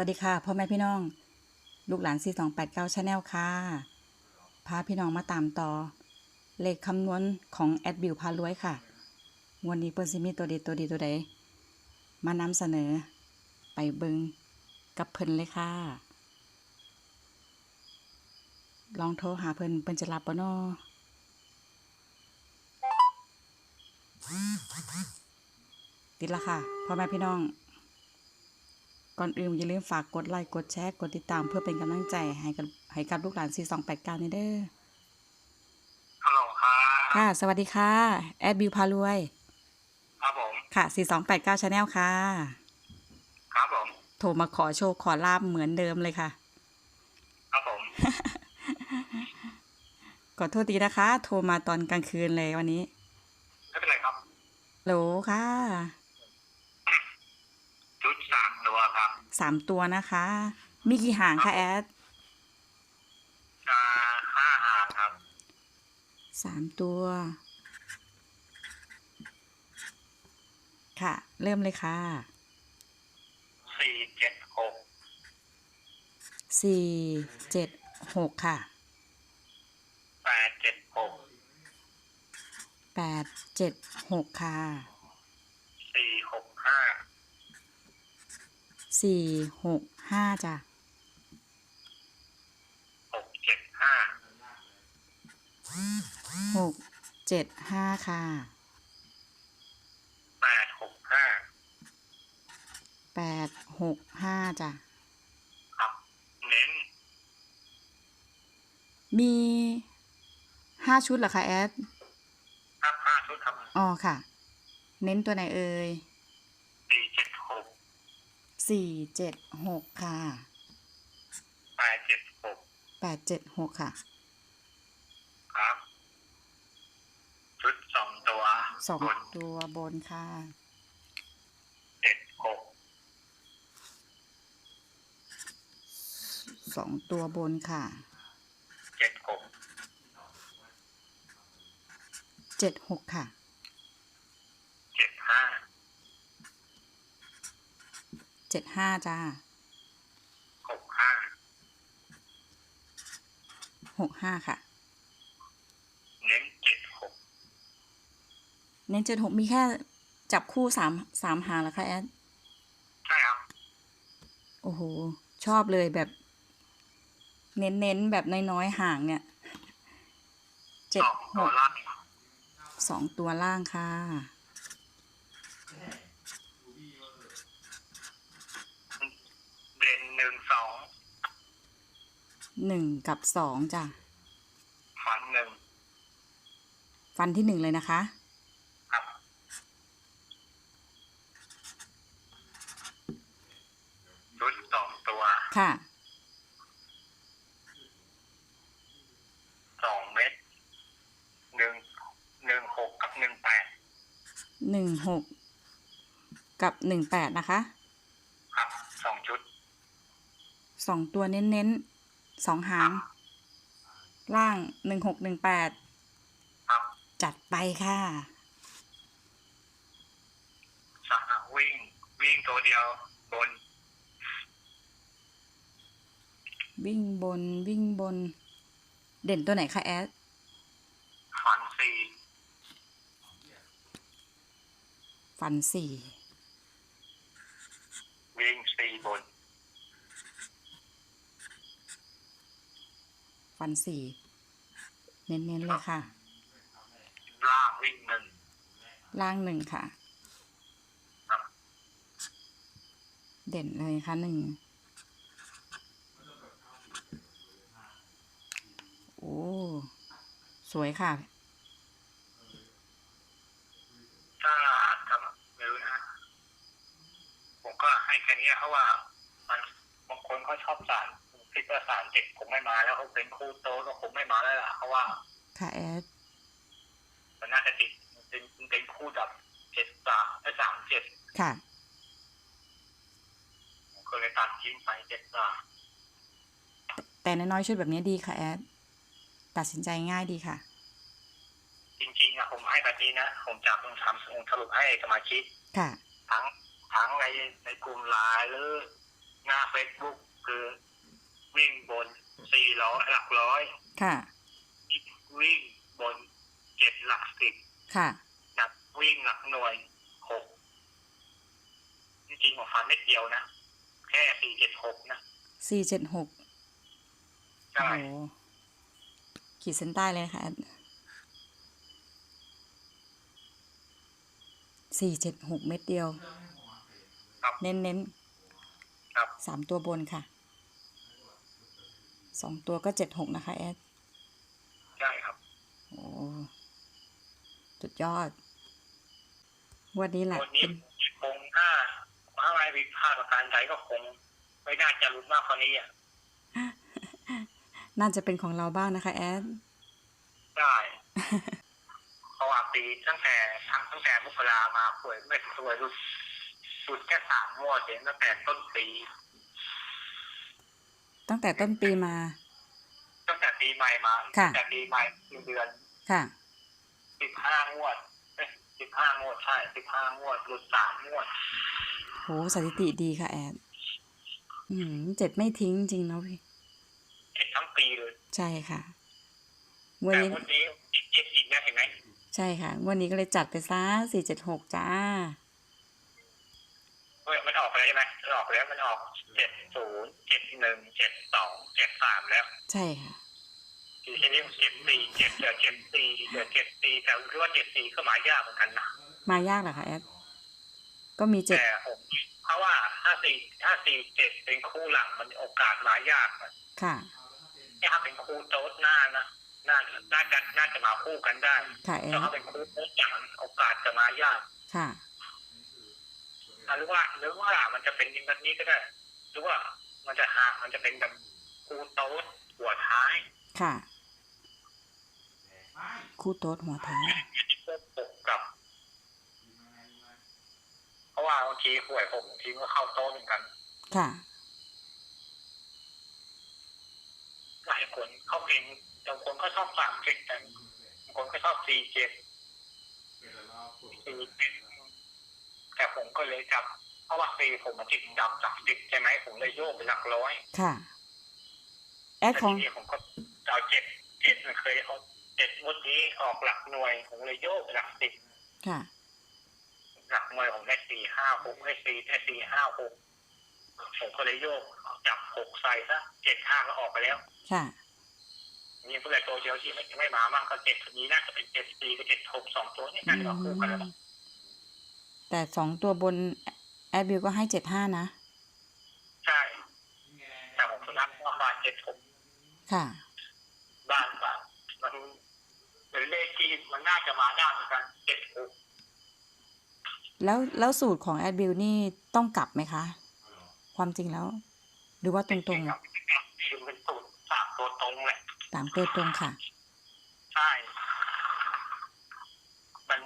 วัสดีค่ะพ่อแม่พี่น้อง ลูกหลาน 4289 Channel ค่ะ พาพี่น้องมาตามต่อ เลขคำนวณของแอดบิวพารวยค่ะวันนี้เปิ้นสิมีตัวดีตัวดีตัวใดมานำเสนอ ไปเบิงกับเพิ่นเลยค่ะ ลองโทรหาเพิ่นเพิ่นจะรับบ่นอติดละค่ะพ่อแม่พี่น้อง ก่อนอื่นอย่าลืมฝากกดไลค์กดแชร์กดติดตามเพื่อเป็นกำลังใจให้กับให้กับลูกหลาน4289นี่เด้อฮัลโหลครับค่ะ สวัสดีค่ะ แอดบิวพารวย ครับผม ค่ะ 4289 Channel ค่ะ ครับผม โทรมาขอโชคขอลาบเหมือนเดิมเลยค่ะ ครับผม ขอโทษทีนะคะ โทรมาตอนกลางคืนเลยวันนี้ ไม่เป็นไรครับโหลค่ะ ชุดสามตัวครับ สามตัวนะคะ มีกี่หางคะแอดจะห้าหางครับสามตัว ค่ะ เริ่มเลยค่ะสี่เจ็ดหกสี่เจ็ดหกค่ะแปดเจ็ดหกแปดเจ็ดหกค่ะ สี่หกห้า สี่หกห้าจ้ะหกเจ็ดห้าหกเจ็ดห้าค่ะแปดหกห้าแปดหกห้าจ้ะครับเน้นมีห้าชุดเหรอคะแอดครับห้าชุดครับอ๋อค่ะ เน้นตัวไหนเอ่ยสี่เจ็ดหก สี่เจ็ดหกค่ะแปดเจ็ดหกแปดเจ็ดหกค่ะ ครับ ชุดสองตัวสองบนตัวบนค่ะเจ็ดหกสองตัวบนค่ะเจ็ดหกเจ็ดหกค่ะ เจ็ดห้า เจ็ดห้าจ้าหกห้าหกห้าค่ะ เน้นเจ็ดหกเน้นเจ็ดหกมีแค่จับคู่สามสามหางแล้วคะแอด ใช่ครับ โอ้โห ชอบเลยแบบ เน้นเน้นๆแบบน้อยๆห่างเนี่ยเจ็ดสองหตัวกล่างสองตัวล่างค่ะ เด่นหนึ่งสอง หนึ่งกับสองจ้ะฝันหนึ่งฟันที่หนึ่งเลยนะคะ ครับชุดสองตัวค่ะ สองเม็ดหนึ่งหนึ่งหกกับหนึ่งแปดหนึ่งหกกับหนึ่งแปดนะคะ ครับสองชุด สองตัวเน้นเน้นๆ สองหาง ล่างหนึ่งหกหนึ่งแปดครับจัดไปค่ะสาวิ่ง วิ่งตัวเดียวบน วิ่งบนวิ่งบน เด่นตัวไหนคะแอดฝันสี่ฟันสี่วิ่งสี่บน ฟันสี่เน้นเน้นๆเลยค่ะ ล่างวิ่งหนึ่งล่างหนึ่งค่ะครับเด่นเลยค่ะหนึ่งโอ้สวยค่ะ ถ้าทำไม่รู้นะผมก็ให้แค่นี้เพราะว่า มันบางคนเขาชอบสารคิด ว่าสารเด็กผมไม่มาแล้วเขาเป็นครูโตก็ผมไม่มาแล้วล่ะเพราะว่า ค่ะแอดมันน่าจะติดเป็นเป็นคู่ดับเจ็ดสามและสามเจ็ดค่ะผมก็เลยตัดทิ้งไปเจ็ดสามแต่น้อยๆชุดแบบนี้ดีค่ะแอดตัดสินใจง่ายดีค่ะ จริงๆอะผมให้แบบนี้นะผมจะต้องทำองสรุปให้สมาชิกค่ะ ทั้งทั้งในในกลุ่มไลน์หรือหน้าเฟ Facebook คือวิ่งบนสี่ ร้อยหลักร้อยค่ะ วิ่งบนเจ็ดหลักสิบค่ะหนักวิ่งหลักหน่วยหกจริงๆของฟันเม็ดเดียวนะ แค่สี่เจ็ดหกนะสี่เจ็ดหกโอ้ใช่โหขีดเส้นใต้เลยนะคะสี่เจ็ดหกเม็ดเดียวครับเน้นเน้นครับสามตัวบนค่ะ สองตัวก็เจ็ดหกนะคะแอดใช่ครับ โอ้สุดยอดงวันนี้แหละวันนี้เป็นคงถ้าถ้าไม่ผิดพลาดประการใดก็คง ไม่น่าจะลุ้นมากกว่านี้อะ น่าจะเป็นของเราบ้างนะคะแอดได้เพราะว่าปีตั้งแต่ทั้งตั้งแต่มกรามาป่วยไม่ป่วยรุดรุดแค่สามงวดเองตั้งแต่ต้นปี ตั้งแต่ต้นปีมา ตั้งแต่ปีใหม่มาค่ะ ตั้งแต่ปีใหม่เดือนค่ะ สิบห้างวดสิบห้างวดใช่สิบห้างวดหลุดสามงวด โหสถิติดีค่ะแอดอืมเจ็ดไม่ทิ้งจริงเนาะพี่ เจ็ดทั้งปีเลยใช่ค่ะงวันแต่นี้วันนี้อีกเจ็ดอีกนะเห็นไหมใช่ค่ะงวันนี้ก็เลยจัดไปซะสี่เจ็ดหกจ้า เฮ้ยมันออกไปแล้วใช่ไหมมันออกไปแล้วมันออกเจ็ดศูนย์ เจ็ดหนึ่งเจ็ดสองเจ็ดสามแล้วใช่ค่ะทีนี้เจ็ดสี่เจ็ดเหลือเจ็ดสี่เหลือเจ็ดสี่แต่คิดว่าเจ็ดสี่ก็หมายยากเหมือนกันนะมายากเหรอคะแอดก็มีเจ็ดแต่ผมเพราะว่าถ้าสี่ถ้าสี่เจ็ดเป็นคู่หลังมันโอกาสมายากนะค่ะถ้าเป็นคู่โต๊ดหน้านะน่าน่าจะน่าจะมาคู่กันได้ค่ะแอแต่ดถ้าเป็นคู่โต๊ดอย่างโอกาสจะมายากค่ะอะหรือว่าหรือว่ามันจะเป็นแบบนี้ก็ได้หรือว่า มันจะหามันจะเป็นแบบคู่โต๊ดหัวท้ายค่ะ คู่โต๊ดหัวท้ายที่ควบปกกับ เพราะว่าบางทีหวยผมบางทีก็เข้าโต๊ะเหมือนกันค่ะ หลายคนเขาเองบางคนก็ชอบสามเจ็ดกันบางคนก็ชอบสี่เจ็ดสี่เจ็ดแต่ผมก็เลยจับ เพราะว่าสี่ผมมันติดจับจากสิบใช่ไหมผมเลยโยกไปหลักร้อยค่ะแอดแต่ของทีนี้ผมก็เอาเจ็ดเจ็ดมันเคยเอาเจ็ดงวดนี้ออกหลักหน่วยผมเลยโยกไปหลักสิบค่ะหลักหน่วยผมได้สี่ห้าหกได้สี่ได้สี่ห้าหกผมก็เลยโยกจับหกใส่ซะเจ็ดห้าก็ออกไปแล้ว ค่ะมีผู้ใหญ่ตัวเดียวที่ไม่ไม่มาบ้างก็เจ็ดนี้น่าจะเป็นเจ็ดสี่กับเจ็ดหกสองตัวนี่น่าจะมาคู่กันแล้วมั้งแต่สองตัวบน แอดบิวก็ให้เจ็ดห้านะ ใช่ แต่ผมสุนัขว่ามาเจ็ดหกค่ะ บ้านบ้านมันเป็นเลขที่มันน่าจะมาได้เหมือนกันเจ็ดหกแล้วแล้วสูตรของแอดบิวนี่ต้องกลับไหมคะ ความจริงแล้ว หรือว่าตรงๆครับที่มันเป็นสูตรสามตัวตรงแหละๆตามตัวตรงค่ะ ใช่ มัน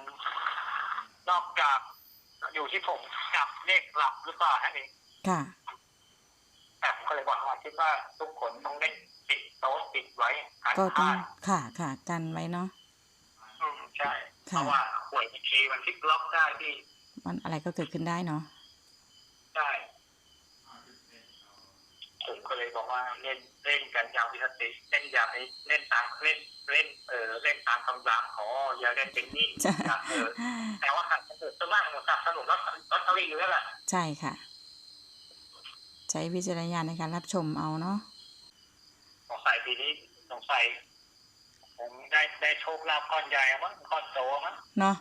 นอกจากอยู่ที่ผมจับ เลขหลับหรือเปล่าแค่นี้ค่ะแต่ผมก็เลยบอกว่าคิดว่าทุกคนต้องเล่นปิดโต๊ะปิดไว้การก็พต้องลาดค่ะค่ะกันไว้เนาะอืมใช่เพค่ะราะว่าหวยบางทีมันพลิกล็อกได้ที่มันอะไรก็เกิดขึ้นได้เนาะได้ผมก็เลยบอกว่าเล่นเล่นกันอย่างมีสติเล่นอย่างนี้เล่นตามเล่นเล่นเออเล่นตามกำลังอ๋ออย่าเล่นเป็นนี่ใช่อย่าเออแต่ว่าการสนุกสมากมันสนับสนุนลอตลอตเต อรี่อยู่แล้วแหละใช่ค่ะ ใช้วิจารณญาณในการรับชมเอาเนาะสงสัยปีนี้สงสัยผมได้ได้โชคลาภก้อนใหญ่มั้งก้อนโตมั้งเนาะ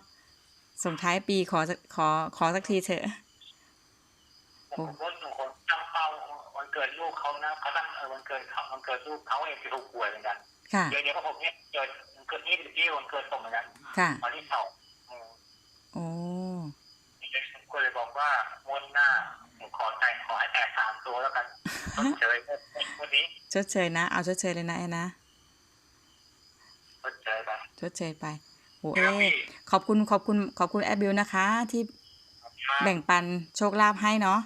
ส่งท้ายปีขอสักขอขอสักทีเถอะผมว่าบางคนตั้งเป้าวันเกิดลูกเขานะเขาตั้งเออวันเกิดเขาวันเกิดลูกเขาเองที่ถูกหวยเหมือนกันค่ะเดี๋ยวเดี๋ยวก็ผมเนี่ยเกิดวันเกิดนี่ที่วันเกิดผมเหมือนกันค่ะวันที่สองอืม โอ้ ผมก็เลยบอก ว่างวดหน้าผมขอใจขอให้แตกสามตัวแล้วกันชดเชยวันนี้ชดเชยนะ เอาชดเชยเลยนะแอนนะชดเชยไปชดเชยไปโหคเอ้รับพี่ขอบคุณขอบคุณขอบคุณแอดบิวนะคะ ที่ครับแบ่งปันโชคลาภให้เนาะ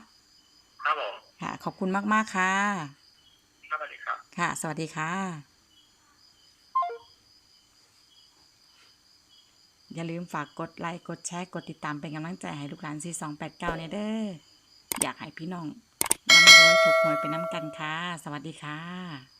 ครับผมค่ะ ขอบคุณมากๆค่ะครับสวัสดีครับค่ะ สวัสดีค่ะ อย่าลืมฝากกดไลค์กดแชร์กดติดตามเป็นกำลังใจให้ลูกหลาน4289เนี่ยเด้ออยากให้พี่น้องร่ำรวยถูกหหวยไปน้ำกันค่ะ สวัสดีค่ะ